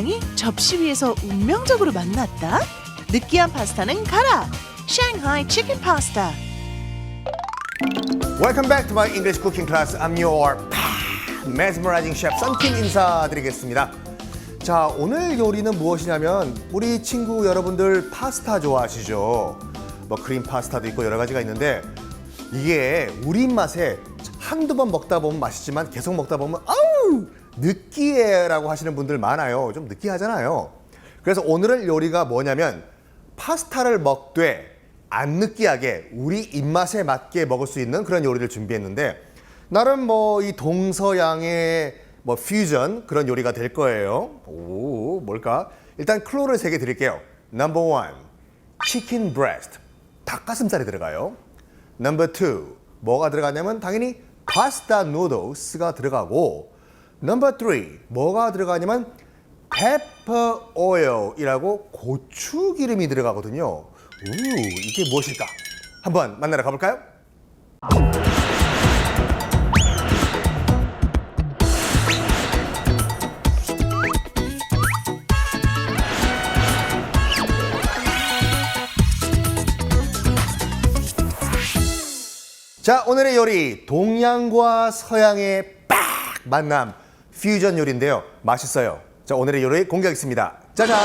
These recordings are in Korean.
서양이 접시 위에서 운명적으로 만났다. 느끼한 파스타는 가라. Shanghai Chicken Pasta. Welcome back to my English cooking class. I'm your mesmerizing chef 썬킴 인사드리겠습니다. 자, 오늘 요리는 무엇이냐면 우리 친구 여러분들 파스타 좋아하시죠? 뭐 크림 파스타도 있고 여러 가지가 있는데 이게 우리 입맛에 한두 번 먹다 보면 맛있지만 계속 먹다 보면 아우 느끼해라고 하시는 분들 많아요. 좀 느끼하잖아요. 그래서 오늘의 요리가 뭐냐면 파스타를 먹되 안 느끼하게 우리 입맛에 맞게 먹을 수 있는 그런 요리를 준비했는데 나름 뭐 이 동서양의 뭐 퓨전 그런 요리가 될 거예요. 오 뭘까? 일단 클로를 세 개 드릴게요. 넘버 원 치킨 브레스트 닭가슴살이 들어가요. 넘버 투 뭐가 들어가냐면 당연히 파스타 누들스가 들어가고 넘버 쓰리 뭐가 들어가냐면 페퍼 오일이라고 고추 기름이 들어가거든요. 우 이게 무엇일까? 한번 만나러 가볼까요? 자, 오늘의 요리 동양과 서양의 빡 만남 퓨전 요리인데요. 맛있어요. 자, 오늘의 요리 공개하겠습니다. 짜잔!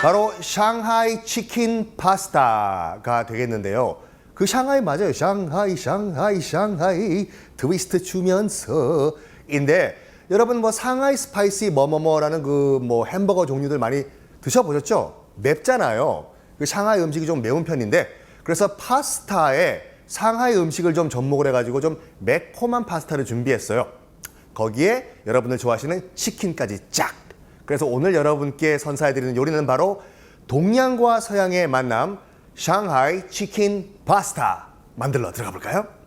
바로 샹하이 치킨 파스타가 되겠는데요. 그 샹하이 맞아요. 샹하이, 샹하이, 샹하이 트위스트 추면서 인데 여러분 뭐 상하이 스파이시 뭐뭐뭐라는 그 뭐 햄버거 종류들 많이 드셔보셨죠? 맵잖아요. 그 샹하이 음식이 좀 매운 편인데 그래서 파스타에 상하이 음식을 좀 접목을 해가지고 좀 매콤한 파스타를 준비했어요. 거기에 여러분들 좋아하시는 치킨까지 쫙. 그래서 오늘 여러분께 선사해드리는 요리는 바로 동양과 서양의 만남 샹하이 치킨 파스타 만들러 들어가 볼까요?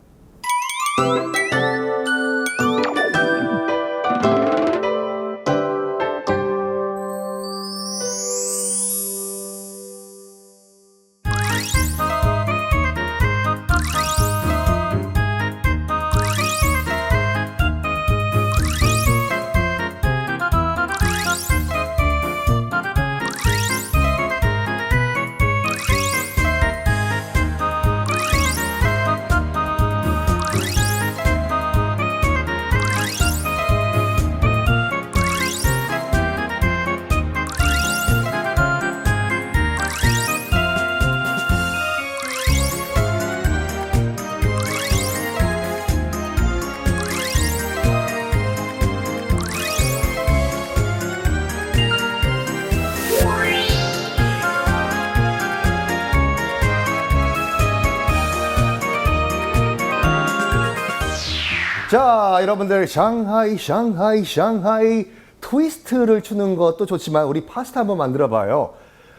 자, 여러분들 샹하이, 샹하이, 샹하이 트위스트를 추는 것도 좋지만 우리 파스타 한번 만들어 봐요.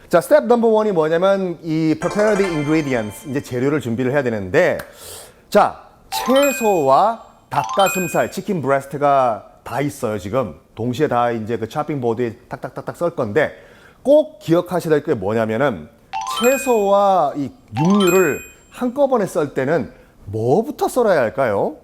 자, 스텝 넘버 원이 뭐냐면 이 prepare the ingredients 이제 재료를 준비를 해야 되는데 자, 채소와 닭가슴살, 치킨 브레스트가 다 있어요, 지금. 동시에 다 이제 그 chopping 보드에 탁탁탁탁 썰 건데 꼭 기억하셔야 될 게 뭐냐면은 채소와 이 육류를 한꺼번에 썰 때는 뭐부터 썰어야 할까요?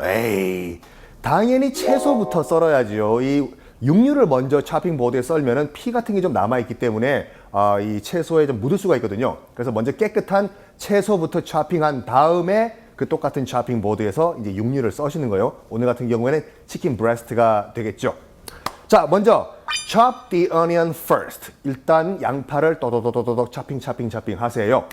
에이, 당연히 채소부터 썰어야지요. 이 육류를 먼저 차핑 보드에 썰면은 피 같은 게 좀 남아 있기 때문에 아, 이 채소에 좀 묻을 수가 있거든요. 그래서 먼저 깨끗한 채소부터 차핑한 다음에 그 똑같은 차핑 보드에서 이제 육류를 써시는 거예요. 오늘 같은 경우에는 치킨 브레스트가 되겠죠. 자, 먼저 chop the onion first. 일단 양파를 또도도도도도 차핑 차핑 차핑 하세요.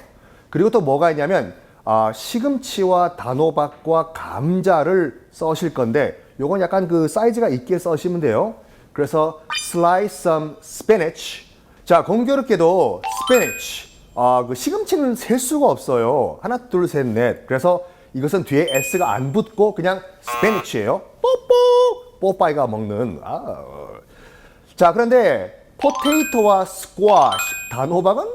그리고 또 뭐가 있냐면 아, 시금치와 단호박과 감자를 써실 건데 요건 약간 그 사이즈가 있게 써시면 돼요. 그래서 slice some spinach. 자, 공교롭게도 spinach. 아, 그 시금치는 셀 수가 없어요. 하나, 둘, 셋, 넷. 그래서 이것은 뒤에 s가 안 붙고 그냥 spinach예요. 뽀뽀! 뽀빠이가 먹는. 아. 자, 그런데 포테이토와 스쿼시, 단호박은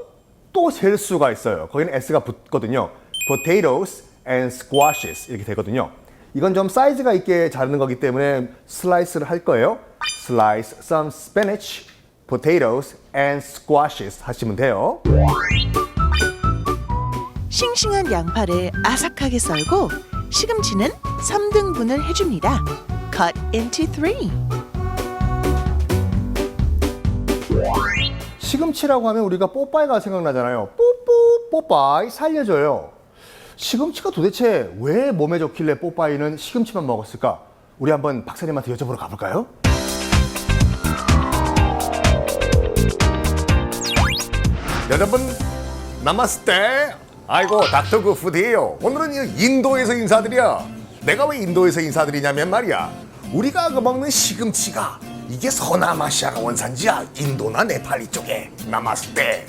또 셀 수가 있어요. 거기는 s가 붙거든요. Potatoes and squashes 이렇게 되거든요. 이건 좀 사이즈가 있게 자르는 거기 때문에 슬라이스를 할 거예요. Slice some spinach, potatoes and squashes 하시면 돼요. 싱싱한 양파를 아삭하게 썰고 시금치는 3등분을 해줍니다. Cut into three. 시금치라고 하면 우리가 뽀빠이가 생각나잖아요. 뽀뽀 뽀빠이 살려줘요. 시금치가 도대체 왜 몸에 좋길래 뽀빠이는 시금치만 먹었을까? 우리 한번 박사님한테 여쭤보러 가볼까요? 여러분 나마스테. 아이고 닥터 구푸디예요. 오늘은 인도에서 인사드려. 내가 왜 인도에서 인사드리냐면 말이야. 우리가 그 먹는 시금치가 이게 서남아시아가 원산지야. 인도나 네팔 이쪽에. 나마스테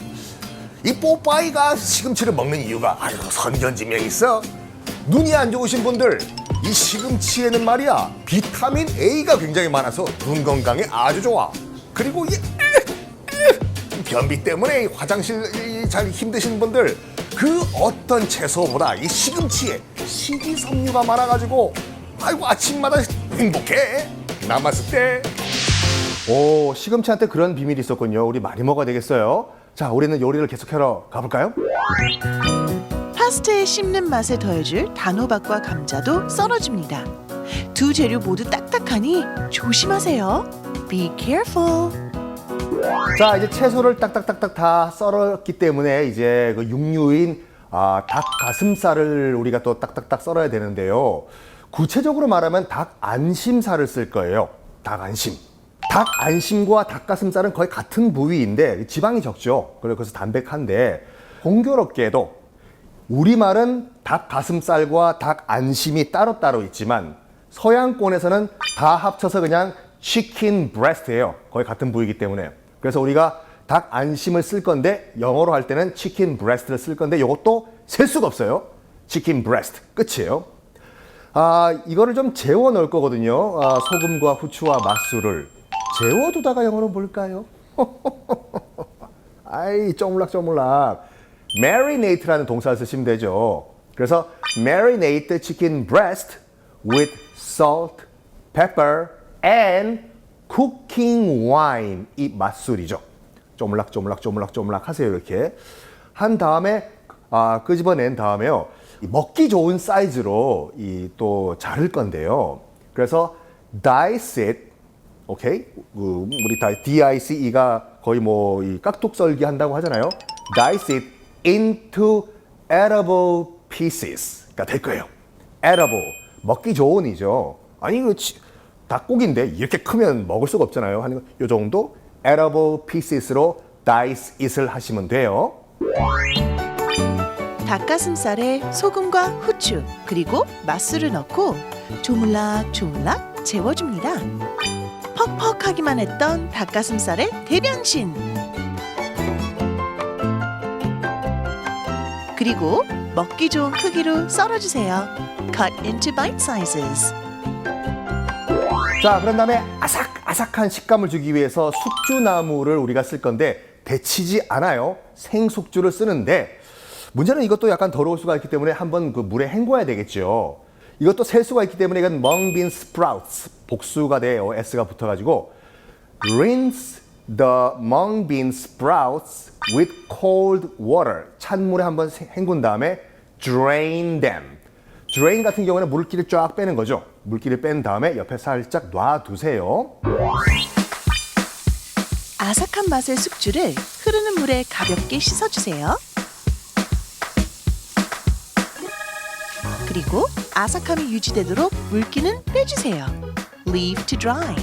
이 뽀빠이가 시금치를 먹는 이유가 아이고 선견지명 있어 눈이 안 좋으신 분들 이 시금치에는 말이야 비타민 A가 굉장히 많아서 눈 건강에 아주 좋아 그리고 이 변비 때문에 화장실 잘 힘드신 분들 그 어떤 채소보다 이 시금치에 식이섬유가 많아가지고 아이고 아침마다 행복해 남았을 때 오, 시금치한테 그런 비밀이 있었군요. 우리 많이 먹어야 되겠어요. 자, 우리는 요리를 계속하러 가볼까요? 파스타에 씹는 맛을 더해줄 단호박과 감자도 썰어줍니다. 두 재료 모두 딱딱하니 조심하세요. Be careful. 자, 이제 채소를 딱딱딱딱 다 썰었기 때문에 이제 그 육류인 아, 닭 가슴살을 우리가 또 딱딱딱 썰어야 되는데요. 구체적으로 말하면 닭 안심살을 쓸 거예요. 닭 안심. 닭 안심과 닭 가슴살은 거의 같은 부위인데 지방이 적죠. 그래서 담백한데 공교롭게도 우리말은 닭 가슴살과 닭 안심이 따로따로 있지만 서양권에서는 다 합쳐서 그냥 치킨 브레스트예요. 거의 같은 부위이기 때문에. 그래서 우리가 닭 안심을 쓸 건데 영어로 할 때는 치킨 브레스트를 쓸 건데 이것도 셀 수가 없어요. 치킨 브레스트 끝이에요. 아 이거를 좀 재워 넣을 거거든요. 아, 소금과 후추와 맛술을 재워두다가 영어로 뭘까요? 아이 쪼물락 쪼물락 marinate라는 동사를 쓰시면 되죠. 그래서 marinate chicken breast with salt, pepper, and cooking wine 이 맛술이죠. 쪼물락 쪼물락 쪼물락 쪼물락 하세요 이렇게 한 다음에 아, 끄집어낸 다음에요. 이 먹기 좋은 사이즈로 이 또 자를 건데요. 그래서 dice it 오케이? 그 우리 다 DICE가 거의 뭐 이 깍둑 썰기 한다고 하잖아요. Dice it into edible pieces가 될 거예요. edible 먹기 좋은이죠. 아니 그 치- 닭고기인데 이렇게 크면 먹을 수가 없잖아요. 하는 요 정도 edible pieces로 dice it을 하시면 돼요. 닭가슴살에 소금과 후추 그리고 맛술을 넣고 조물락 조물락 재워줍니다. 퍽퍽하기만 했던 닭가슴살의 대변신. 그리고 먹기 좋은 크기로 썰어주세요. Cut into bite sizes. 자, 그런 다음에 아삭아삭한 식감을 주기 위해서 숙주나물을 우리가 쓸 건데 데치지 않아요. 생숙주를 쓰는데 문제는 이것도 약간 더러울 수가 있기 때문에 한번 그 물에 헹궈야 되겠죠. 이것도 셀 수가 있기 때문에 이건 mung bean sprouts 복수가 돼요. s가 붙어가지고 rinse the mung bean sprouts with cold water 찬물에 한번 세- 헹군 다음에 drain them drain 같은 경우는 물기를 쫙 빼는 거죠. 물기를 뺀 다음에 옆에 살짝 놔두세요. 아삭한 맛의 숙주를 흐르는 물에 가볍게 씻어주세요. 그리고 아삭함이 유지되도록 물기는 빼주세요. Leave to dry.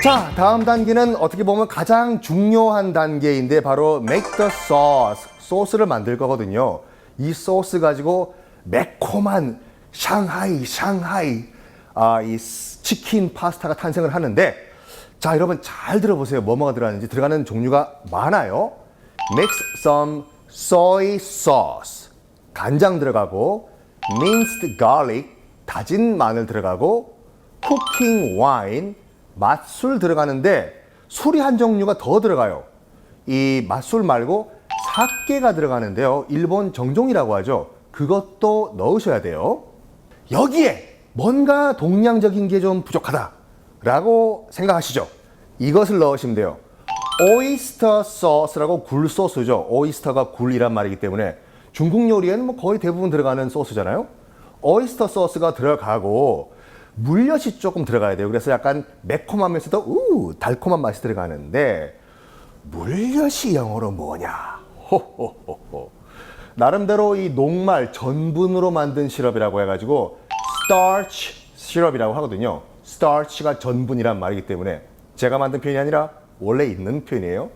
자, 다음 단계는 어떻게 보면 가장 중요한 단계인데 바로 make the sauce. 소스를 만들 거거든요. 이 소스 가지고 매콤한 샹하이, 샹하이, 아, 이 스- 치킨 파스타가 탄생을 하는데 자, 여러분 잘 들어보세요. 뭐뭐가 들어가는지 들어가는 종류가 많아요. Mix some soy sauce. 간장 들어가고 minced garlic, 다진 마늘 들어가고 쿠킹 와인, 맛술 들어가는데 술이 한 종류가 더 들어가요. 이 맛술 말고 사케가 들어가는데요. 일본 정종이라고 하죠. 그것도 넣으셔야 돼요. 여기에 뭔가 동양적인 게 좀 부족하다라고 생각하시죠. 이것을 넣으시면 돼요. 오이스터 소스라고 굴 소스죠. 오이스터가 굴이란 말이기 때문에 중국 요리에는 뭐 거의 대부분 들어가는 소스잖아요. 오이스터 소스가 들어가고 물엿이 조금 들어가야 돼요. 그래서 약간 매콤하면서도 우 달콤한 맛이 들어가는데 물엿이 영어로 뭐냐? 호호호호. 나름대로 이 녹말 전분으로 만든 시럽이라고 해가지고 starch 시럽이라고 하거든요. starch가 전분이란 말이기 때문에 제가 만든 표현이 아니라 원래 있는 표현이에요.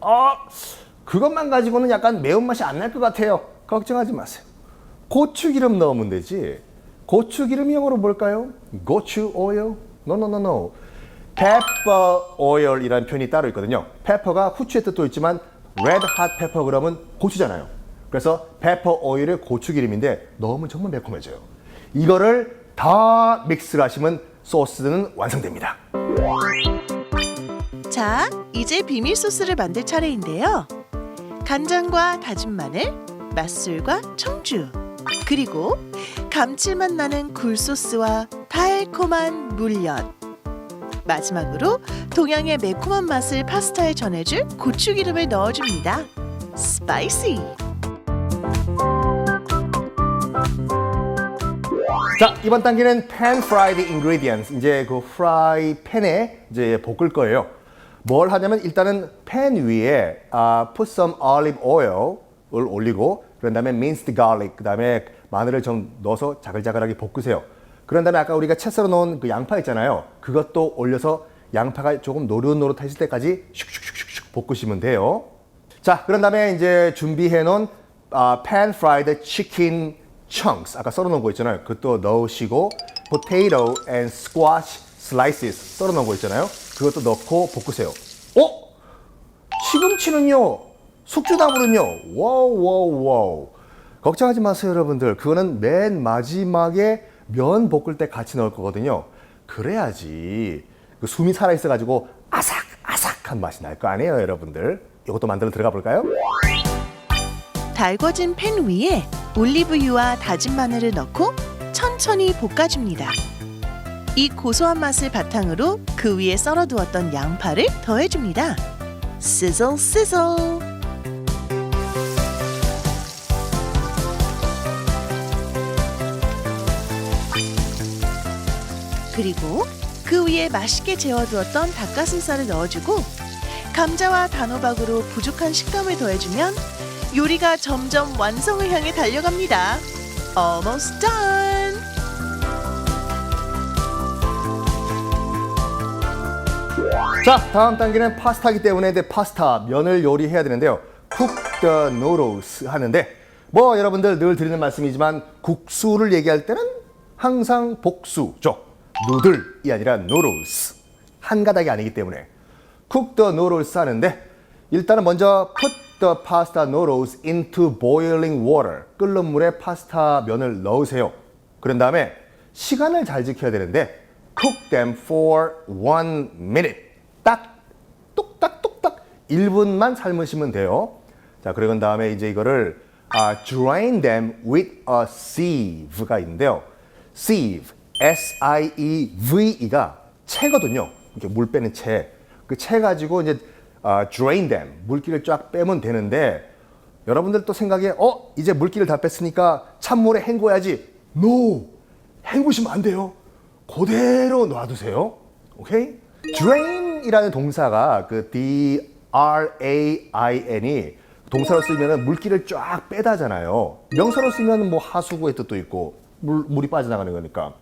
아, 그것만 가지고는 약간 매운맛이 안 날 것 같아요. 걱정하지 마세요. 고추기름 넣으면 되지. 고추기름이 영어로 뭘까요? 고추 오일? No, no, no, no. pepper oil이라는 표현이 따로 있거든요. pepper가 후추의 뜻도 있지만 red hot pepper 그러면 고추잖아요. 그래서 pepper oil의 고추기름인데 넣으면 정말 매콤해져요. 이거를 다 믹스를 하시면 소스는 완성됩니다. 자, 이제 비밀 소스를 만들 차례인데요. 간장과 다진 마늘, 맛술과 청주, 그리고 감칠맛 나는 굴소스와 달콤한 물엿. 마지막으로 동양의 매콤한 맛을 파스타에 전해줄 고추기름을 넣어줍니다. 스파이시! 자 이번 단계는 pan fried ingredients 이제 그 프라이 팬에 이제 볶을 거예요. 뭘 하냐면 일단은 팬 위에 아, put some olive oil을 올리고 그런 다음에 minced garlic 그 다음에 마늘을 좀 넣어서 자글자글하게 볶으세요. 그런 다음에 아까 우리가 채 썰어 놓은 그 양파 있잖아요. 그것도 올려서 양파가 조금 노릇노릇해질 때까지 슉슉슉슉 볶으시면 돼요. 자, 그런 다음에 이제 준비해 놓은 아, pan fried chicken chunks 아까 썰어 놓은 거 있잖아요. 그것도 넣으시고 potato and squash slices 썰어 놓은 거 있잖아요. 그것도 넣고 볶으세요. 어? 시금치는요? 숙주나물은요? 와우 와우 와우. 걱정하지 마세요, 여러분들. 그거는 맨 마지막에 면 볶을 때 같이 넣을 거거든요. 그래야지 그 숨이 살아 있어 가지고 아삭 아삭한 맛이 날 거 아니에요, 여러분들. 이것도 만들어 들어가 볼까요? 달궈진 팬 위에 올리브유와 다진 마늘을 넣고 천천히 볶아줍니다. 이 고소한 맛을 바탕으로 그 위에 썰어두었던 양파를 더해줍니다. 시zzle sizzle. 그리고 그 위에 맛있게 재워두었던 닭가슴살을 넣어주고 감자와 단호박으로 부족한 식감을 더해주면 요리가 점점 완성을 향해 달려갑니다. Almost done. 자, 다음 단계는 파스타이기 때문에 이제 파스타 면을 요리해야 되는데요. cook the noodles 하는데 뭐 여러분들 늘 드리는 말씀이지만 국수를 얘기할 때는 항상 복수죠. 누들이 아니라 noodles. 한 가닥이 아니기 때문에 cook the noodles 하는데 일단은 먼저 put the pasta noodles into boiling water. 끓는 물에 파스타 면을 넣으세요. 그런 다음에 시간을 잘 지켜야 되는데 cook them for one minute. 딱 똑딱 똑딱 1분만 삶으시면 돼요. 자, 그리고 다음에 이제 이거를 아, drain them with a sieve가 있는데요. sieve, S-I-E-V-E가 채거든요. 이렇게 물 빼는 채. 그 채 가지고 이제 아, drain them, 물기를 쫙 빼면 되는데 여러분들 또 생각에 어 이제 물기를 다 뺐으니까 찬물에 헹궈야지. No, 헹구시면 안 돼요. 그대로 놔두세요. 오케이? drain 이라는 동사가 그 D R A I N이 동사로 쓰면은 물기를 쫙 빼다잖아요. 명사로 쓰면 뭐 하수구의 뜻도 있고 물 물이 빠져나가는 거니까.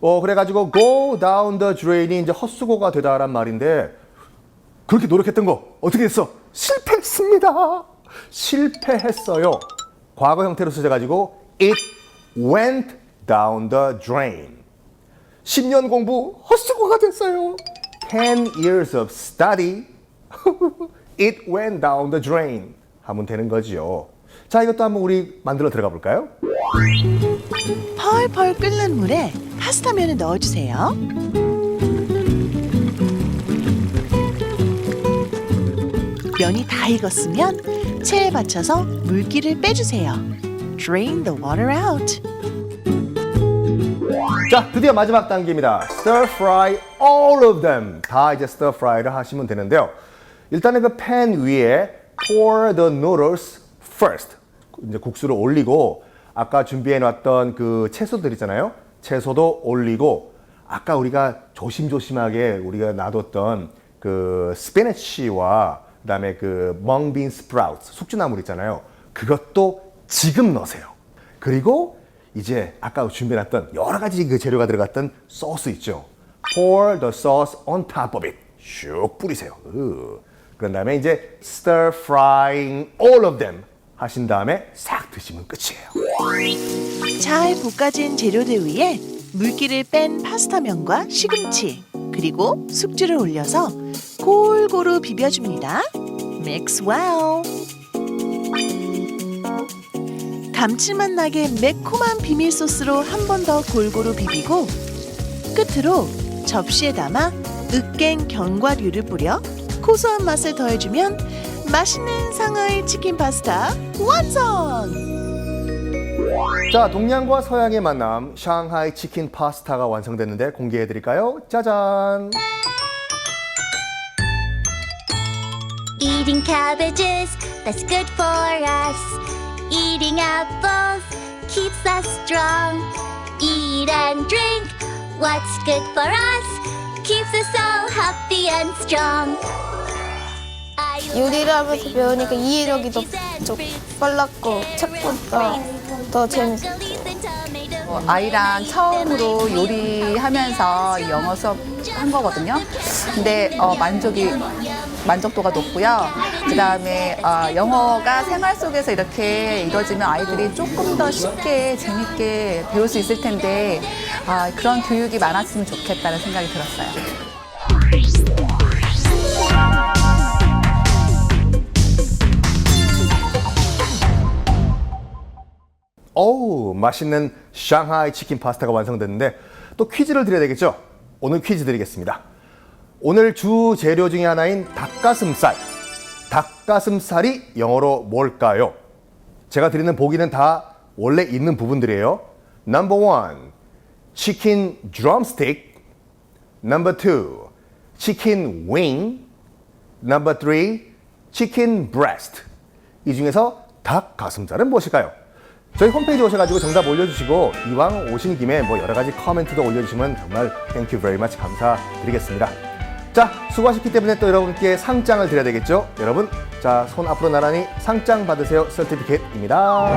어 그래가지고 go down the drain이 이제 헛수고가 되다란 말인데 그렇게 노력했던 거 어떻게 됐어? 실패했습니다. 실패했어요. 과거 형태로 쓰셔가지고 it went down the drain. 10년 공부 헛수고가 됐어요. 10 years of study it went down the drain 하면 되는 거지요. 자, 이것도 한번 우리 만들어 들어가 볼까요? 펄펄 끓는 물에 파스타면을 넣어주세요. 면이 다 익었으면 체에 받쳐서 물기를 빼주세요. Drain the water out. 자, 드디어 마지막 단계입니다. Stir fry all of them. 다 이제 stir fry를 하시면 되는데요. 일단은 그 팬 위에 pour the noodles first. 이제 국수를 올리고 아까 준비해 놨던 그 채소들 있잖아요. 채소도 올리고 아까 우리가 조심조심하게 우리가 놔뒀던 그 스피너치와 그다음에 그 멍빈 스프라우트 숙주나물 있잖아요. 그것도 지금 넣으세요. 그리고 이제 아까 준비해놨던 여러 가지 그 재료가 들어갔던 소스 있죠. Pour the sauce on top of it. 슉 뿌리세요. 으. 그런 다음에 이제 stir frying all of them 하신 다음에 싹 드시면 끝이에요. 잘 볶아진 재료들 위에 물기를 뺀 파스타면과 시금치 그리고 숙주를 올려서 골고루 비벼줍니다. Mix well. 감칠맛 나게 매콤한 비밀 소스로 한 번 더 골고루 비비고 끝으로 접시에 담아 으깬 견과류를 뿌려 고소한 맛을 더해주면 맛있는 상하이 치킨 파스타 완성! 자, 동양과 서양의 만남 샹하이 치킨 파스타가 완성됐는데 공개해 드릴까요? 짜잔. Eating cabbages, that's good for us. Eating apples keeps us strong. Eat and drink, what's good for us keeps us all happy and strong. 요리를 하면서 배우니까 이해력이 더, 좀 빨랐고 책보다 더 재밌어. 어, 아이랑 처음으로 요리하면서 영어 수업 한 거거든요. 근데 어, 만족이 만족도가 높고요. 그 다음에 어, 영어가 생활 속에서 이렇게 이루어지면 아이들이 조금 더 쉽게 재밌게 배울 수 있을 텐데 아, 그런 교육이 많았으면 좋겠다는 생각이 들었어요. 어우, 맛있는 샹하이 치킨 파스타가 완성됐는데 또 퀴즈를 드려야 되겠죠? 오늘 퀴즈 드리겠습니다. 오늘 주 재료 중에 하나인 닭가슴살. 닭가슴살이 영어로 뭘까요? 제가 드리는 보기는 다 원래 있는 부분들이에요. Number one, chicken drumstick. Number two, chicken wing. Number three, chicken breast. 이 중에서 닭 가슴살은 무엇일까요? 저희 홈페이지 오셔가지고 정답 올려주시고 이왕 오신 김에 뭐 여러 가지 커멘트도 올려주시면 정말 땡큐 베리 마치 감사드리겠습니다. 자, 수고하셨기 때문에 또 여러분께 상장을 드려야 되겠죠? 여러분, 자, 손 앞으로 나란히 상장 받으세요. 서티피케트입니다.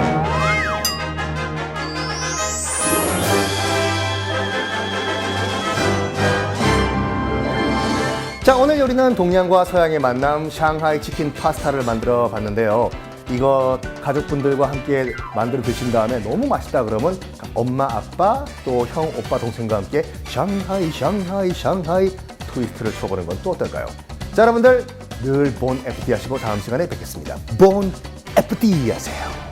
자, 오늘 요리는 동양과 서양의 만남 샹하이 치킨 파스타를 만들어 봤는데요. 이거 가족분들과 함께 만들어 드신 다음에 너무 맛있다 그러면 엄마, 아빠, 또 형, 오빠, 동생과 함께 샹하이, 샹하이, 샹하이 트위스트를 쳐보는 건 또 어떨까요? 자, 여러분들 늘본 에프티 하시고 다음 시간에 뵙겠습니다. 본 에프티 하세요.